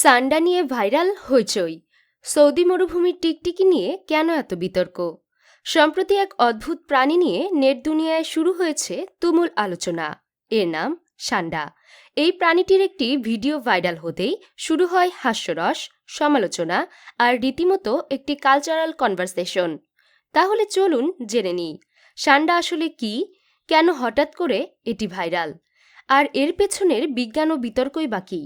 সান্ডা নিয়ে ভাইরাল হইচই। সৌদি মরুভূমির টিকটিকি নিয়ে কেন এত বিতর্ক? সম্প্রতি এক অদ্ভুত প্রাণী নিয়ে নেট দুনিয়ায় শুরু হয়েছে তুমুল আলোচনা। এর নাম সান্ডা। এই প্রাণীটির একটি ভিডিও ভাইরাল হতেই শুরু হয় হাস্যরস, সমালোচনা আর রীতিমতো একটি কালচারাল কনভারসেশন। তাহলে চলুন জেনে নিই, সান্ডা আসলে কি? কেন হঠাৎ করে এটি ভাইরাল? আর এর পেছনের বিজ্ঞান ও বিতর্কই বা কী?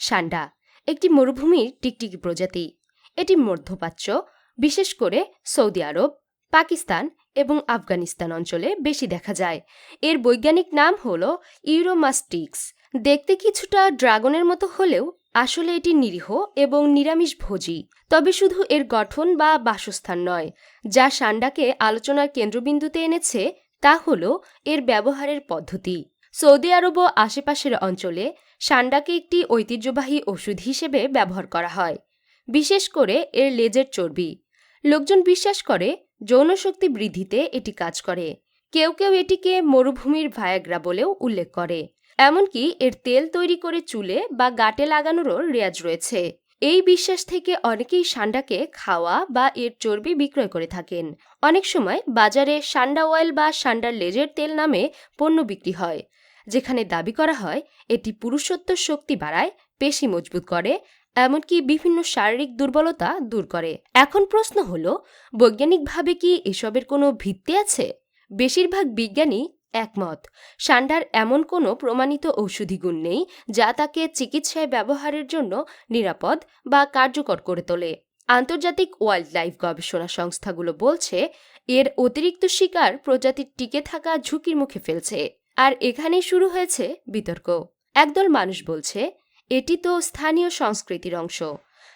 সান্ডা একটি মরুভূমির টিকটিকি প্রজাতি। এটি মধ্যপ্রাচ্য, বিশেষ করে সৌদি আরব, পাকিস্তান এবং আফগানিস্তান অঞ্চলে বেশি দেখা যায়। এর বৈজ্ঞানিক নাম হল ইউরোমাস্টিক্স। দেখতে কিছুটা ড্রাগনের মতো হলেও আসলে এটি নিরীহ এবং নিরামিষ নিরামিষভোজী তবে শুধু এর গঠন বা বাসস্থান নয়, যা সান্ডাকে আলোচনার কেন্দ্রবিন্দুতে এনেছে, তা হল এর ব্যবহারের পদ্ধতি। সৌদি আরব ও আশেপাশের অঞ্চলে সান্ডাকে একটি ঐতিহ্যবাহী ওষুধ হিসেবে ব্যবহার করা হয়, বিশেষ করে এর লেজের চর্বি। লোকজন বিশ্বাস করে যৌনশক্তি বৃদ্ধিতে এটি কাজ করে। কেউ কেউ এটিকে মরুভূমির ভায়াগ্রা বলেও উল্লেখ করে। এমনকি এর তেল তৈরি করে চুলে বা গাটে লাগানোরও রেয়াজ রয়েছে। এই বিশ্বাস থেকে অনেকেই সান্ডাকে খাওয়া বা এর চর্বি বিক্রয় করে থাকেন। অনেক সময় বাজারে সান্ডা অয়েল বা সান্ডার লেজের তেল নামে পণ্য বিক্রি হয়। যেখানে দাবি করা হয় এটি পুরুষত্ব শক্তি বাড়ায়, পেশি মজবুত করে, এমনকি বিভিন্ন শারীরিক দুর্বলতা দূর করে। এখন প্রশ্ন হল, বৈজ্ঞানিকভাবে কি এসবের কোনো ভিত্তি আছে? বেশিরভাগ বিজ্ঞানী একমত। সান্ডার এমন কোনো প্রমাণিত ঔষধি গুণ নেই যা তাকে চিকিৎসায় ব্যবহারের জন্য নিরাপদ বা কার্যকর করে তোলে। আন্তর্জাতিক ওয়াইল্ড লাইফ গবেষণা সংস্থাগুলো বলছে, এর অতিরিক্ত শিকার প্রজাতির টিকে থাকা ঝুঁকির মুখে ফেলছে। আর এখানেই শুরু হয়েছে বিতর্ক। একদল মানুষ বলছে, এটি তো স্থানীয় সংস্কৃতির অংশ।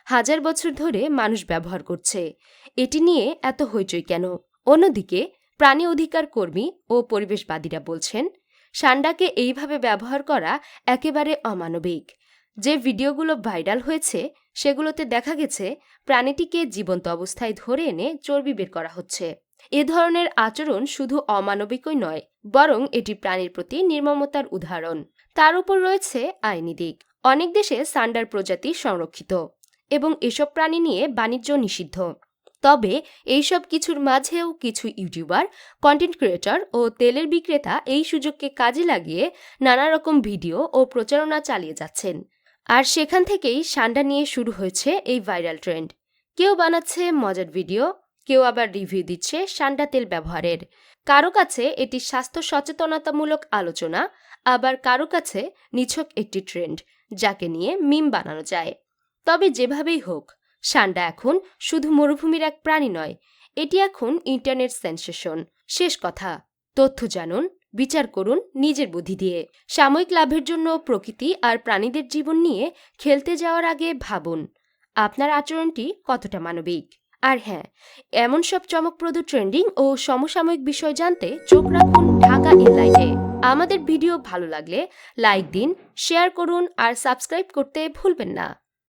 হাজার বছর ধরে মানুষ ব্যবহার করছে। এটি নিয়ে এত হইচই কেন? অন্যদিকে, প্রাণী অধিকার কর্মী ও পরিবেশবাদীরা বলছেন, সান্ডাকে এইভাবে ব্যবহার করা একেবারে অমানবিক। যে ভিডিওগুলো ভাইরাল হয়েছে, সেগুলোতে দেখা গেছে, প্রাণীটিকে জীবন্ত অবস্থায় ধরে এনে চর্বি বের করা হচ্ছে। এ ধরনের আচরণ শুধু অমানবিকই নয় বরং এটি প্রাণীর প্রতি নির্মমতার উদাহরণ। তার উপর রয়েছে আইনি দিক। অনেক দেশে সান্ডার প্রজাতি সংরক্ষিত এবং এসব প্রাণী নিয়ে বাণিজ্য নিষিদ্ধ। তবে এইসব কিছুর মাঝেও কিছু ইউটিউবার, কন্টেন্ট ক্রিয়েটর ও তেলের বিক্রেতা এই সুযোগকে কাজে লাগিয়ে নানা রকম ভিডিও ও প্রচারণা চালিয়ে যাচ্ছেন। আর সেখান থেকেই সান্ডা নিয়ে শুরু হয়েছে এই ভাইরাল ট্রেন্ড। কেউ বানাচ্ছে মজার ভিডিও কেউ আবার রিভিউ দিচ্ছে সান্ডা তেল ব্যবহারের। কারও কাছে এটি স্বাস্থ্য সচেতনতামূলক আলোচনা, আবার কারও কাছে নিছক একটি ট্রেন্ড যাকে নিয়ে মিম বানানো যায়। তবে যেভাবেই হোক, সান্ডা এখন শুধু মরুভূমির এক প্রাণী নয়, এটি এখন ইন্টারনেট সেন্সেশন শেষ কথা, তথ্য জানুন, বিচার করুন নিজের বুদ্ধি দিয়ে। সাময়িক লাভের জন্য প্রকৃতি আর প্রাণীদের জীবন নিয়ে খেলতে যাওয়ার আগে ভাবুন, আপনার আচরণটি কতটা মানবিক। আর হ্যাঁ এমন সব চমকপ্রদ ট্রেন্ডিং ও সমসাময়িক বিষয় জানতে চোখ রাখুন ঢাকা ইনলাইটে আমাদের ভিডিও ভালো লাগলে লাইক দিন, শেয়ার করুন আর সাবস্ক্রাইব করতে ভুলবেন না।